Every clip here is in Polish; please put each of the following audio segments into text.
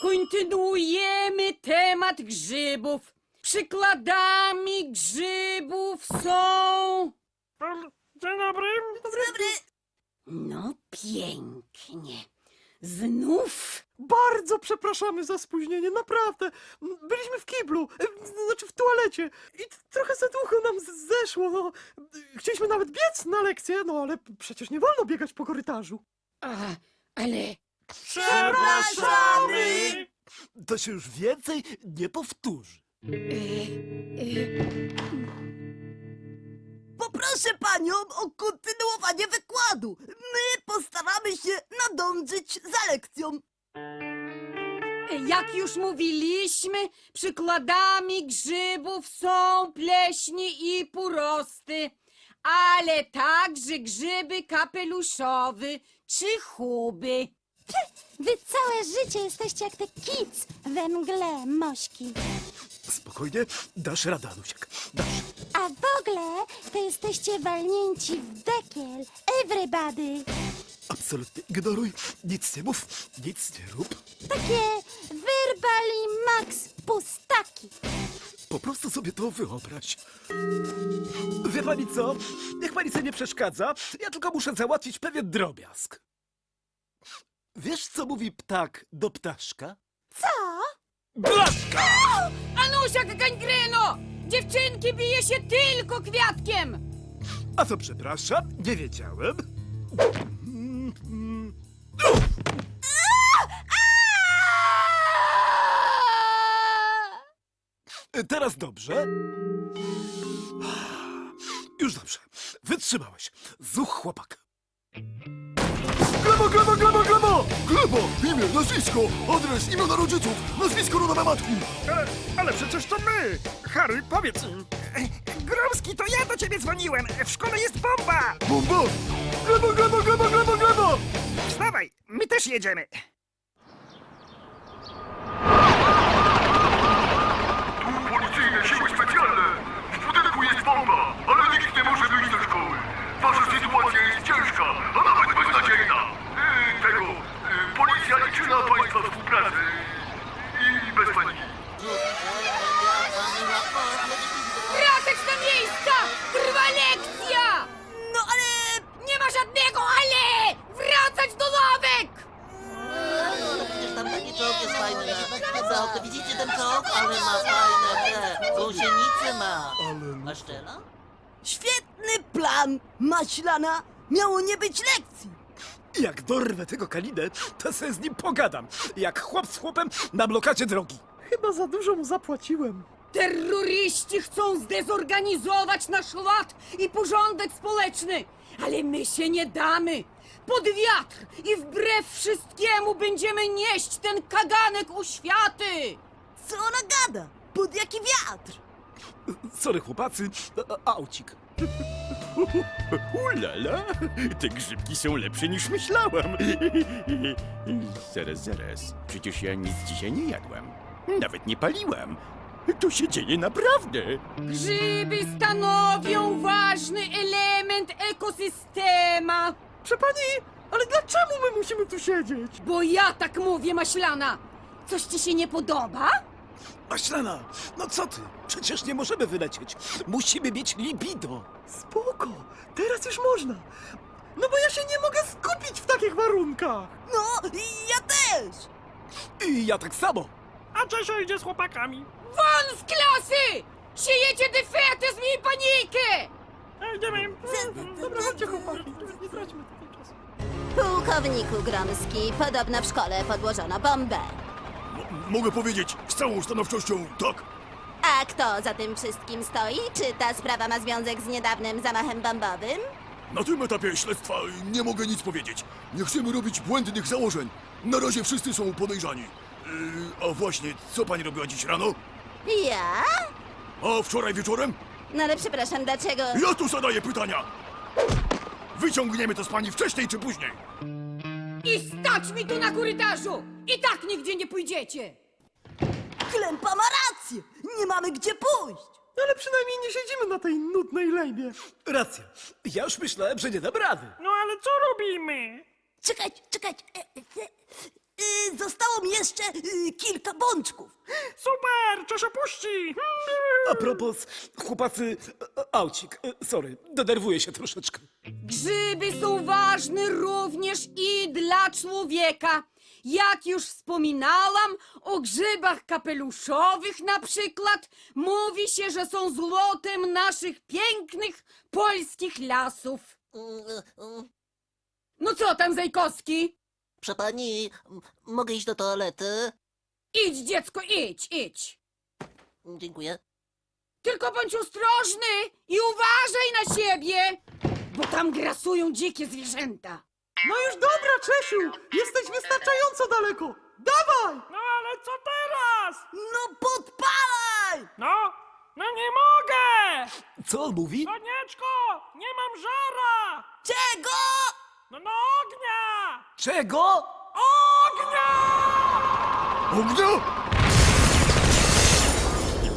Kontynuujemy temat grzybów. Przykładami grzybów są... Dzień dobry. No pięknie. Znów Bardzo przepraszamy za spóźnienie, naprawdę. Byliśmy w kiblu, e, znaczy w toalecie i t- trochę za długo nam z- zeszło. No. Chcieliśmy nawet biec na lekcję, no ale przecież nie wolno biegać po korytarzu. A, ale Przepraszamy! To się już więcej nie powtórzy. e, e, Poproszę panią o kontynuowanie wykładu. My postaramy się nadążyć za lekcją. jak już mówiliśmy, przykładami grzybów są pleśni i purosty, ale także grzyby kapeluszowe czy chuby. Wy całe życie jesteście jak te kic we mgle, mośki. Spokojnie, dasz radę, Anusiak. Dasz. A w ogóle to jesteście walnięci w dekiel. Everybody. Absolutnie ignoruj, nic nie mów, nic nie rób. Takie verbali max pustaki. Po prostu sobie to wyobraź. Wie pani co? Niech pani sobie nie przeszkadza. Ja tylko muszę załatwić pewien drobiazg. Wiesz, co mówi ptak do ptaszka? Co? Blaszka! Anusia Gangreno! Dziewczynki bije się tylko kwiatkiem! A to przepraszam, nie wiedziałem. Teraz dobrze. Już dobrze. Wytrzymałeś. Zuch chłopak. Glebo, glebo, glebo, glebo! Glebo! Imię, nazwisko, adres, imiona rodziców, nazwisko rodowe matki. Ale, ale przecież to my. Harry, powiedz im. Gromski, to ja do ciebie dzwoniłem. W szkole jest bomba. Bomba! Glebo, glebo, glebo, glebo, glebo! Wstawaj, my też jedziemy. Okno. Widzicie ten czołg? Ale ma fajne te gąsienice ma. A szczela? Świetny plan, Maślana. Miało nie być lekcji. Jak dorwę tego kalinę, to sobie z nim pogadam. Jak chłop z chłopem na blokacie drogi. Chyba za dużo mu zapłaciłem. Terroryści chcą zdezorganizować nasz ład i porządek społeczny, ale my się nie damy. Pod wiatr i wbrew wszystkiemu będziemy nieść ten kaganek uświaty. Co ona gada? Pod jaki wiatr? Sorry chłopacy, a- a- aucik. Ulala, te grzybki są lepsze niż myślałam. Zaraz, zaraz. Przecież ja nic dzisiaj nie jadłam. Nawet nie paliłam. To się dzieje naprawdę. Grzyby stanowią ważny element ekosystema. Proszę pani, ale dlaczego my musimy tu siedzieć? Bo ja tak mówię, Maślana. Coś ci się nie podoba? Maślana, no co ty? Przecież nie możemy wylecieć. Musimy mieć libido. Spoko, teraz już można. No bo ja się nie mogę skupić w takich warunkach. No, i ja też. I ja tak samo. A Czesio idzie z chłopakami. Won z klasy! Siejecie defetyzm i panikę! A, Idziemy. Dobra, chodźcie chłopaki, nie traćmy tutaj czasu. Pułkowniku Gromski, podobno w szkole podłożono bombę. Mogę powiedzieć z całą stanowczością tak. A kto za tym wszystkim stoi? Czy ta sprawa ma związek z niedawnym zamachem bombowym? Na tym etapie śledztwa nie mogę nic powiedzieć. Nie chcemy robić błędnych założeń. Na razie wszyscy są podejrzani. Yy, a właśnie, co pani robiła dziś rano? Ja? A wczoraj wieczorem? No ale przepraszam, dlaczego... Ja tu zadaję pytania! Wyciągniemy to z pani wcześniej czy później. I stać mi tu na korytarzu! I tak nigdzie nie pójdziecie! Klępa ma rację. Nie mamy gdzie pójść. Ale przynajmniej nie siedzimy na tej nudnej lejbie. Racja. Ja już myślałem, że nie dam rady. No ale co robimy? Czekać, czekać. E, e, e. Y, zostało mi jeszcze y, kilka bączków. Super, czy się puści? A propos, chłopacy, e, aucik, e, sorry, denerwuję się troszeczkę. Grzyby są ważne również i dla człowieka. Jak już wspominałam, o grzybach kapeluszowych na przykład mówi się, że są złotem naszych pięknych polskich lasów. Mm, No co tam, Zajkowski? Proszę pani, m- mogę iść do toalety? Idź, dziecko, idź, idź. Dziękuję. Tylko bądź ostrożny i uważaj na siebie, bo tam grasują dzikie zwierzęta. No już dobra, Czesiu! Jesteś wystarczająco daleko! Dawaj! No ale co teraz? No podpalaj! No, no nie mogę! Co on mówi? Konieczko, nie mam żara! Czego? No no ognia! Czego? Ognia! Ognia?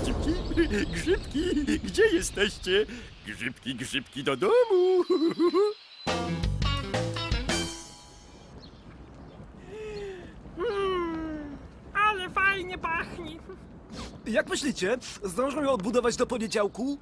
Grzybki, grzybki, gdzie jesteście? Grzybki, grzybki do domu. Ale fajnie pachnie. Jak myślicie, zdążą ją odbudować do poniedziałku?